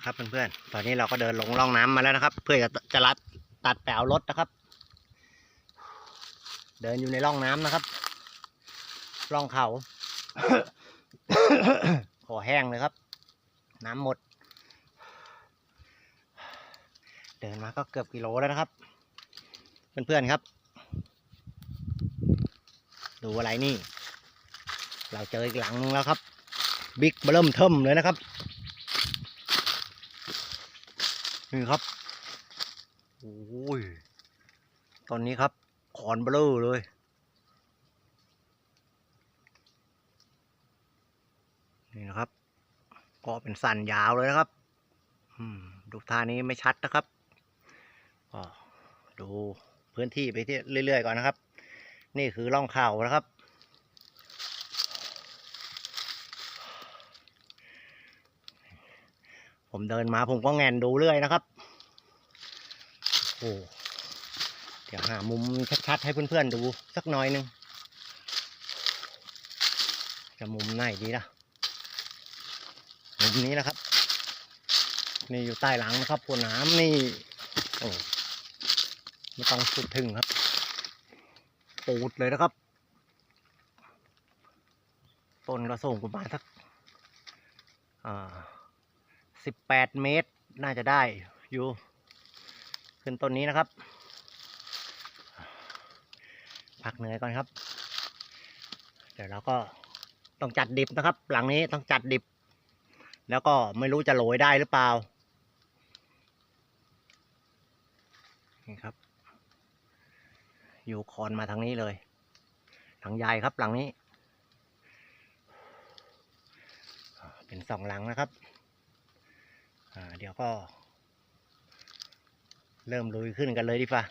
นะครับเพื่อนๆ ตอนนี้เราก็เดินลงร่องน้ำมาแล้วนะครับ เพื่อจะจะลัดตัดแปลวรถนะครับ เดินอยู่ในร่องน้ำนะครับร่องเขาขอแห้งเลยครับ น้ำหมด เดินมาก็เกือบกิโลแล้วนะครับ เพื่อนๆครับ ดูอะไรนี่ เราเจออีกหลังนึงแล้วครับ บิ๊กเบิ่มเทิมเลยนะครับ นี่ครับโอ้ยตอนนี้ครับ ขอนเบลอเลย นี่นะครับก็เป็นสันยาวเลยนะครับดูท่านี้ไม่ชัดนะครับก็ดูพื้นที่ไปที่เรื่อยๆก่อนนะครับ นี่คือร่องเข่านะครับ ผมเดินมาผมก็แงนดูเรื่อยนะครับ โอ้เดี๋ยวหามุมชัดๆให้เพื่อนๆดูสักหน่อยหนึง จะมุมไหนดีล่ะ มุมนี้นะครับ นี่อยู่ใต้หลังนะครับหัวน้ำนี่ โอ้ไม่ต้องสุดถึงครับ ปูดเลยนะครับ ต้นก็ส่งประมาณสัก อ่า สิบแปดเมตรน่าจะได้อยู่ ขึ้นต้นนี้นะครับ พักเหนื่อยก่อนครับ เดี๋ยวเราก็ต้องจัดดิบนะครับ หลังนี้ต้องจัดดิบ แล้วก็ไม่รู้จะโรยได้หรือเปล่านี่ครับ อยู่คอนมาทางนี้เลย หลังใหญ่ครับหลังนี้ เป็นสองหลังนะครับ อ่าเดี๋ยวก็ เริ่มลุยขึ้นกันเลยดีฟ่า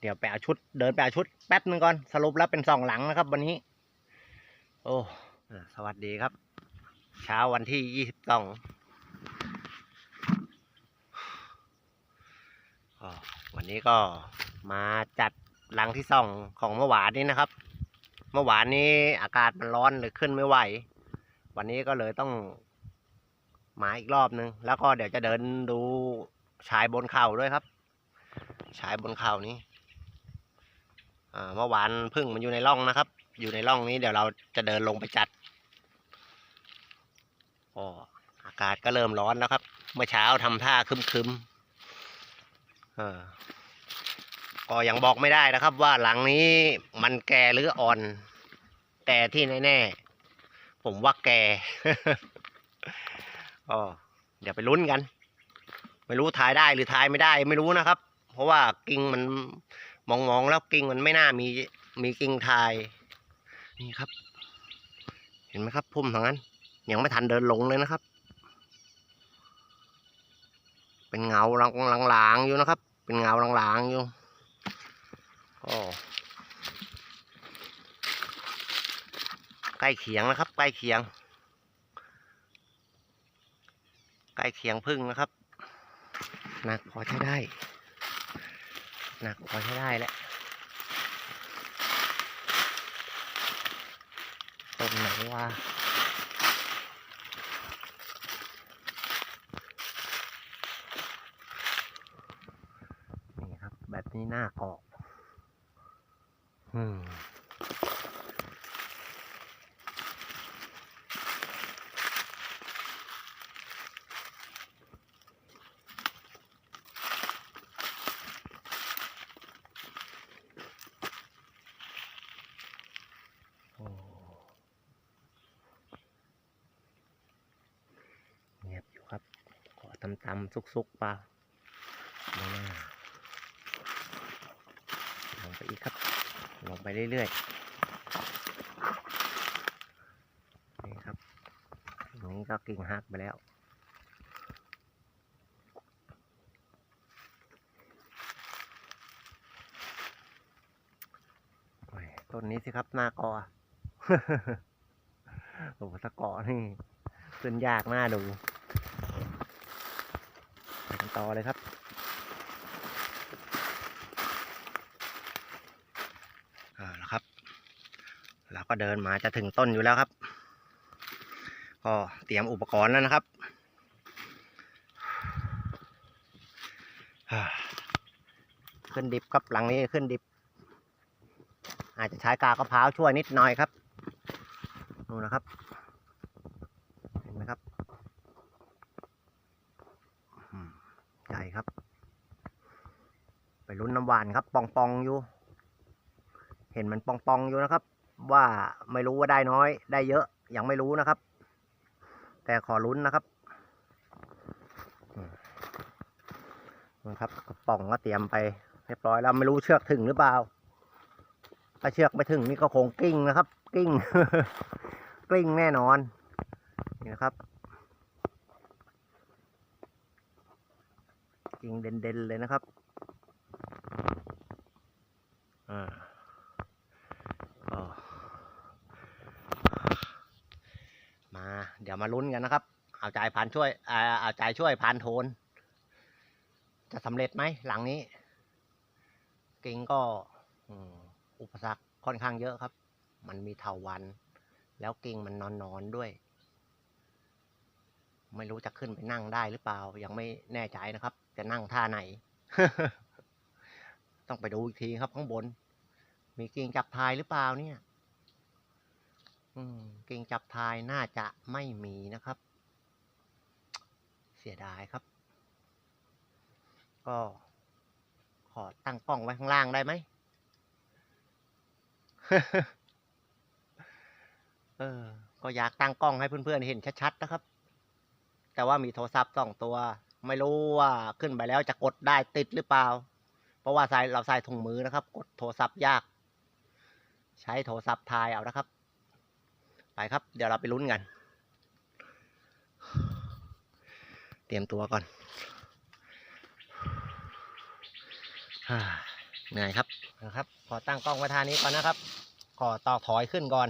เดี๋ยวไปเอาชุด เดินไปเอาชุดแป๊บนึงก่อน สรุปแล้วเป็นสองหลังนะครับ วันนี้ โอ้สวัสดีครับ เช้าวันที่ยี่สิบสองวันนี้ก็มาจัดหลังที่สองของเมื่อวานนี้นะครับ เมื่อวานนี้อากาศมันร้อนเลยขึ้นไม่ไหว วันนี้ก็เลยต้อง มาอีกรอบนึง แล้วก็เดี๋ยวจะเดินดูชายบนเข่าด้วยครับ ชายบนเข่านี้เมื่อวานพึ่งมันอยู่ในร่องนะครับ อยู่ในร่องนี้เดี๋ยวเราจะเดินลงไปจัดก็อากาศก็เริ่มร้อนแล้วครับ เมื่อเช้าทำท่าคึมๆเออก็ยังบอกไม่ได้นะครับ ว่าหลังนี้มันแก่หรืออ่อน แต่ที่แน่ๆผมว่าแก่ ก็เดี๋ยวไปลุ้นกัน ไม่รู้ทายได้หรือทายไม่ได้ไม่รู้นะครับ เพราะว่ากิ่งมันมองมองแล้วกิ่งมันไม่น่ามีมีกิ่งทาย นี่ครับ เห็นไหมครับพุ่มทางนั้น ยังไม่ทันเดินลงเลยนะครับ เป็นเงาลางๆอยู่นะครับ เป็นเงาลางๆอยู่ก็ใกล้เคียงนะครับ ใกล้เคียง ใกล้เคียงพึ่งนะครับ หนักพอใช้ได้ หนักพอใช้ได้แหละต้นไหนว่านี่ครับ แบบนี้หน้ากอก อืม โอ้เงียบอยู่ครับขอ ตำตำซุกซุกๆเปล่าไม่น่าลงไปอีกครับ ลงไปเรื่อยๆ นี่ครับตรงนี้ก็กิ่งหักไปแล้วต้นนี้สิครับหน้ากอโอ้โหตะกอนี่ขึ้นยากหน้าดู ต่อเลยครับ อ่าแล้วครับ เราก็เดินมาจะถึงต้นอยู่แล้วครับ ก็เตรียมอุปกรณ์แล้วนะครับขึ้นดิบครับหลังนี้ขึ้นดิบ อาจจะใช้กากระเพร้าช่วยนิดหน่อยครับดูนะครับ เห็นไหมครับอืมใหญ่ครับ ไปลุ้นน้ำ หวานครับปองปองๆอยู่ เห็นมันปองปองๆอยู่นะครับ ว่าไม่รู้ว่าได้น้อย ได้เยอะยังไม่รู้นะครับ แต่ขอลุ้นนะครับนะครับกระป๋องก็เตรียมไปเรียบร้อยแล้วไม่รู้เชือกถึงหรือเปล่าถ้าเชือกไม่ถึงนี่ก็คงกิ้งนะครับ กิ้งกิ้งแน่นอนนี่นะครับกิ้งเด่นๆเลยนะครับ อ่ามาเดี๋ยวมาลุ้นกันนะครับ เอาใจผ่านช่วยเอาใจช่วยผ่านโทน จะสำเร็จไหมหลังนี้กิ้งก็อุปสรรคค่อนข้างเยอะครับ มันมีเถาวัน แล้วกิ่งมันนอนนอนด้วย ไม่รู้จะขึ้นไปนั่งได้หรือเปล่า ยังไม่แน่ใจนะครับ จะนั่งท่าไหน ต้องไปดูอีกทีครับข้างบน มีกิ่งจับทายหรือเปล่าเนี่ยอืมกิ่งจับทายน่าจะไม่มีนะครับ เสียดายครับ ก็ขอตั้งกล้องไว้ข้างล่างได้ไหมเออ ก็อยากตั้งกล้องให้เพื่อนๆเห็นชัดๆนะครับ แต่ว่ามีโทรศัพท์สองตัว ไม่รู้ว่าขึ้นไปแล้วจะกดได้ติดหรือเปล่า เพราะว่าใส่เราส่ถุงมือนะครับ กดโทรศัพท์ยาก ใช้โทรศัพท์ถ่ายเอานะครับ ไปครับ เดี๋ยวเราไปลุ้นกัน เตรียมตัวก่อนเหนื่อยครับนะครับ ขอตั้งกล้องไว้ทานี้ก่อนนะครับ ขอต่อถอยขึ้นก่อน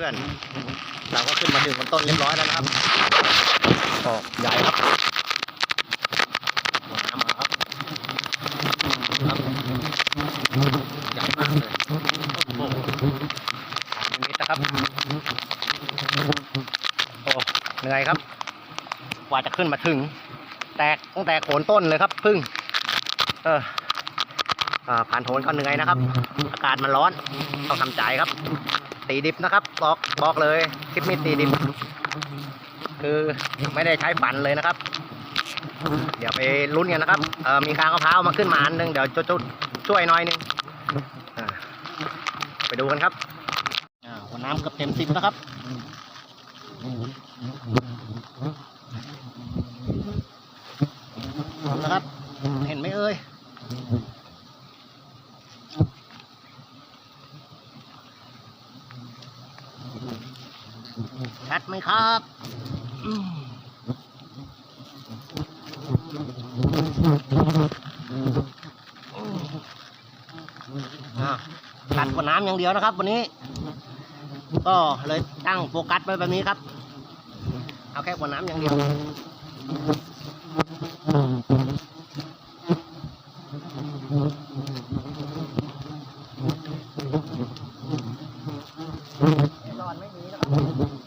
พื่อนเราก็ขึ้นมาถึงบนต้นเรียบร้อยแล้วนะครับดอกใหญ่ครับหัวน้ำมาครับครับใหญ่มากเลยโอ้โหสามเมตรนะครับโอ้เหนื่อยครับ กว่าจะขึ้นมาถึง แตกตั้งแต่โคนต้นเลยครับพึ่ง เอออ่าผ่านโหนก็เหนื่อยนะครับ อากาศมันร้อน ต้องทำใจครับ ตีดิบนะครับ บอกบอกเลยคลิปนี้ตีดิบ คือไม่ได้ใช้ฝันเลยนะครับ เดี๋ยวไปลุ้นกันนะครับเออมีคางมะพร้าวมาขึ้นมาอันหนึงเดี๋ยวจะจะช่วยหน่อยหนึงอ่าไปดูกันครับอ่าหัวน้ำกือบเต็มสิบแล้วครับนะครับ เห็นไหมเอ่ย ชัดไหมครับตัดกับน้ำอย่างเดียวนะครับ วันนี้ ก็เลยตั้งโฟกัสไว้แบบนี้ครับ เอาแค่กับน้ำอย่างเดียว แน่นอนไม่มีนะครับ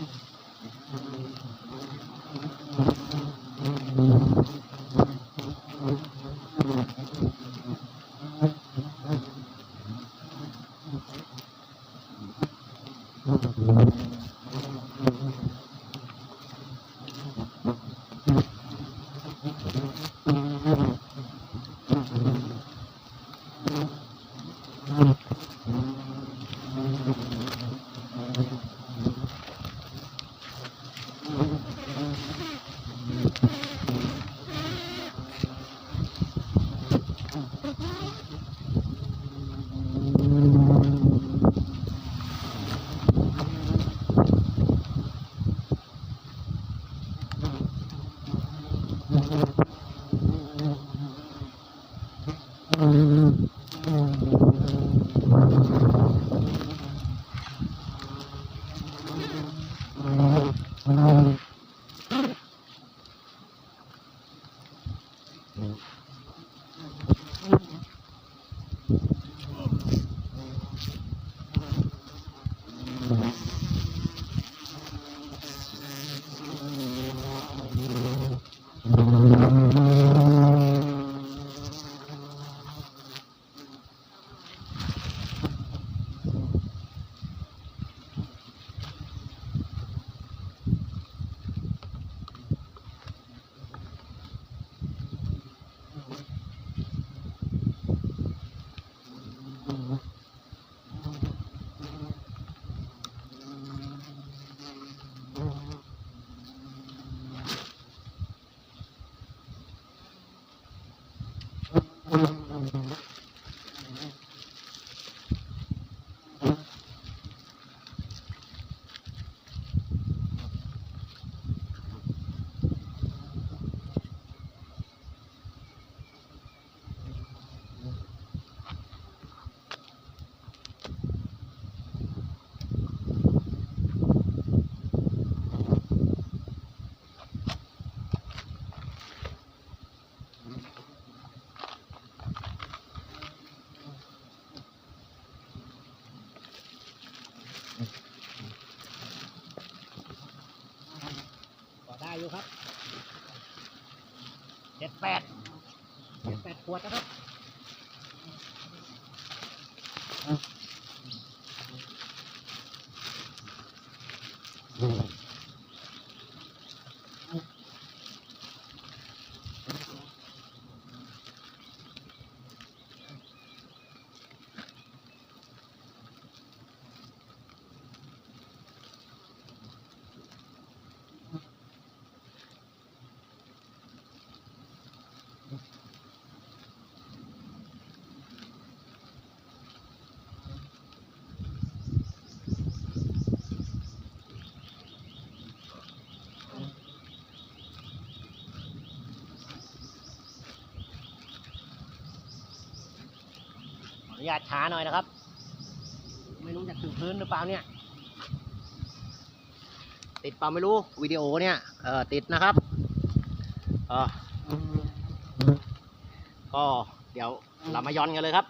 ก็ ขวดนะครับ นุญาตช้าหน่อยนะครับ ไม่รู้จะถึงพื้นหรือเปล่าเนี่ย ติดเปล่าไม่รู้วิดีโอเนี่ยเออติดนะครับเออก็เดี๋ยวเรามาย้อนกันเลยครับ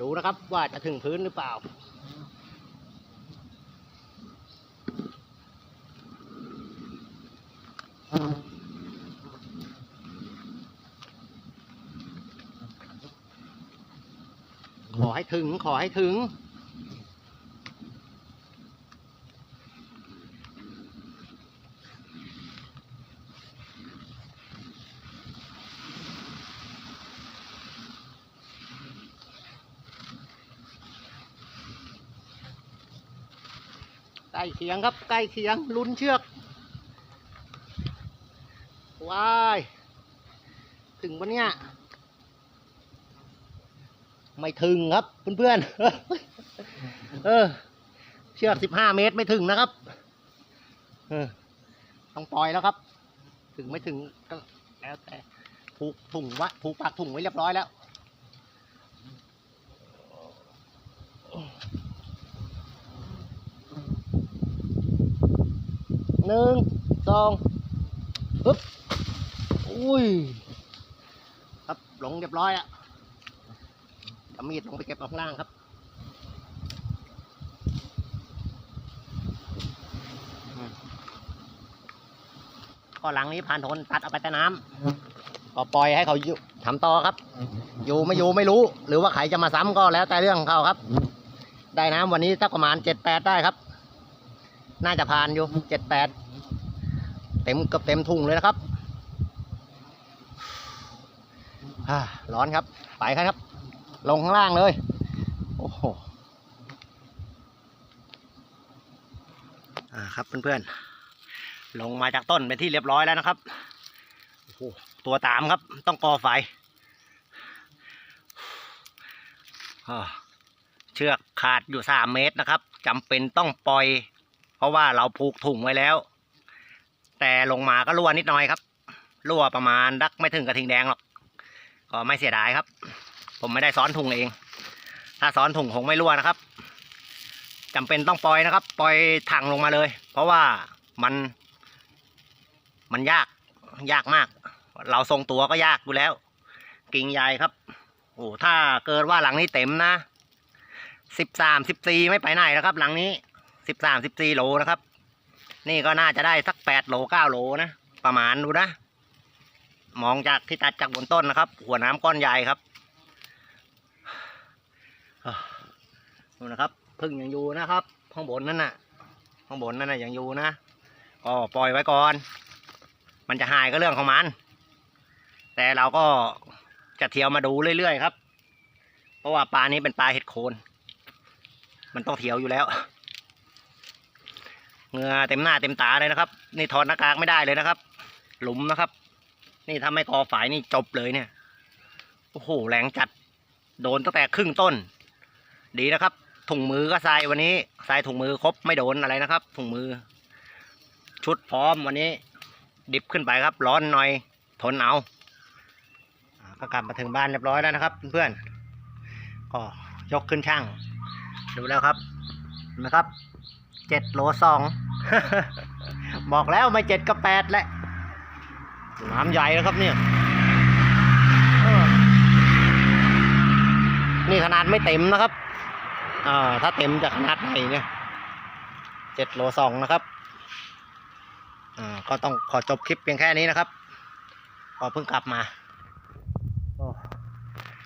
ดูนะครับว่าจะถึงพื้นหรือเปล่า ขอ ให้ถึง ขอให้ถึง ใกล้เคียงครับ ใกล้เคียง ลุ้นเชือกว้าย ถึงปะเนี่ย ไม่ถึงครับเพื่อนๆเออ เชือกสิบห้าเมตรไม่ถึงนะครับ เออ ต้องปล่อยแล้วครับ ถึงไม่ถึงก็แล้วแต่ผูกถุงวะผูกปากถุงไว้เรียบร้อยแล้วหนึ่งสองปึ๊บอุ้ย ครับลงเรียบร้อยอะ เอามีดลงไปเก็บเอาข้างล่างครับก็หลังนี้ผ่านทนตัดเอาไปแต่น้ำก็ปล่อยให้เขาอยู่ทำต่อครับ อยู่ไม่อยู่ไม่รู้ หรือว่าใครจะมาซ้ำก็แล้วแต่เรื่องของเขาครับ ได้น้ำวันนี้สักประมาณเจ็ดแปดได้ครับ น่าจะผ่านอยู่เจ็ดแปดเต็มเกือบเต็มถุงเลยนะครับอ่าร้อนครับ ไปครับ ลงข้างล่างเลย โอ้โหอ่าครับเพื่อนๆ ลงมาจากต้นเป็นที่เรียบร้อยแล้วนะครับโอ้โหตัวตามครับ ต้องกอไฟเชือกขาดอยู่สามเมตรนะครับจำเป็นต้องปล่อย เพราะว่าเราผูกถุงไว้แล้ว แต่ลงมาก็รั่วนิดหน่อยครับรั่วประมาณดักไม่ถึงกระทิงแดงหรอก ก็ไม่เสียดายครับ ผมไม่ได้ซ้อนถุงเอง ถ้าซ้อนถุงคงไม่รั่วนะครับจำเป็นต้องปล่อยนะครับ ปล่อยถังลงมาเลย เพราะว่ามัน มันยากยากมาก เราทรงตัวก็ยากอยู่แล้ว กิ่งใหญ่ครับโอ้ถ้าเกิดว่าหลังนี้เต็มนะสิบสามสิบสี่ไม่ไปไหนแล้วครับ หลังนี้สิบสามสิบสี่โลนะครับ นี่ก็น่าจะได้สักแปดโลเก้าโลนะประมาณดูนะ มองจากที่ตัดจากบนต้นนะครับ หัวน้ำก้อนใหญ่ครับ ดูนะครับพึ่งยังอยู่นะครับข้างบนนั่นน่ะข้างบนนั่นน่ะยังอยู่นะก็ปล่อยไว้ก่อน มันจะหายก็เรื่องของมัน แต่เราก็จะเที่ยวมาดูเรื่อยๆครับ เพราะว่าปลานี้เป็นปลาเห็ดโคน มันต้องเที่ยวอยู่แล้วเงือเต็มหน้าเต็มตาเลยนะครับ นี่ถอดหน้ากากไม่ได้เลยนะครับ หลุมนะครับ นี่ถ้าไม่กอฝายนี่จบเลยเนี่ยโอ้โหแรงจัด โดนตั้งแต่ครึ่งต้น ดีนะครับถุงมือก็ใส่วันนี้ใส่ถุงมือครบไม่โดนอะไรนะครับถุงมือ ชุดพร้อมวันนี้ ดิบขึ้นไปครับ ร้อนหน่อยทนเอาก็กลับมาถึงบ้านเรียบร้อยแล้วนะครับเพื่อนๆก็ยกขึ้นช่าง ดูแล้วครับเห็นะครับเจ็ดโลสองบอกแล้วไม่เจ็ดก็แปดแหละน้ำใหญ่แล้วครับเนี่ยนี่ขนาดไม่เต็มนะครับ อ่าถ้าเต็มจะขนาดไหนเนี่ยเจ็ดโลสองนะครับอ่าก็ต้องขอจบคลิปเพียงแค่นี้นะครับพอเพิ่งกลับมา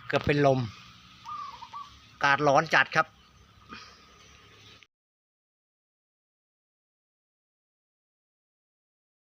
เกือบเป็นลม กาดร้อนจัดครับ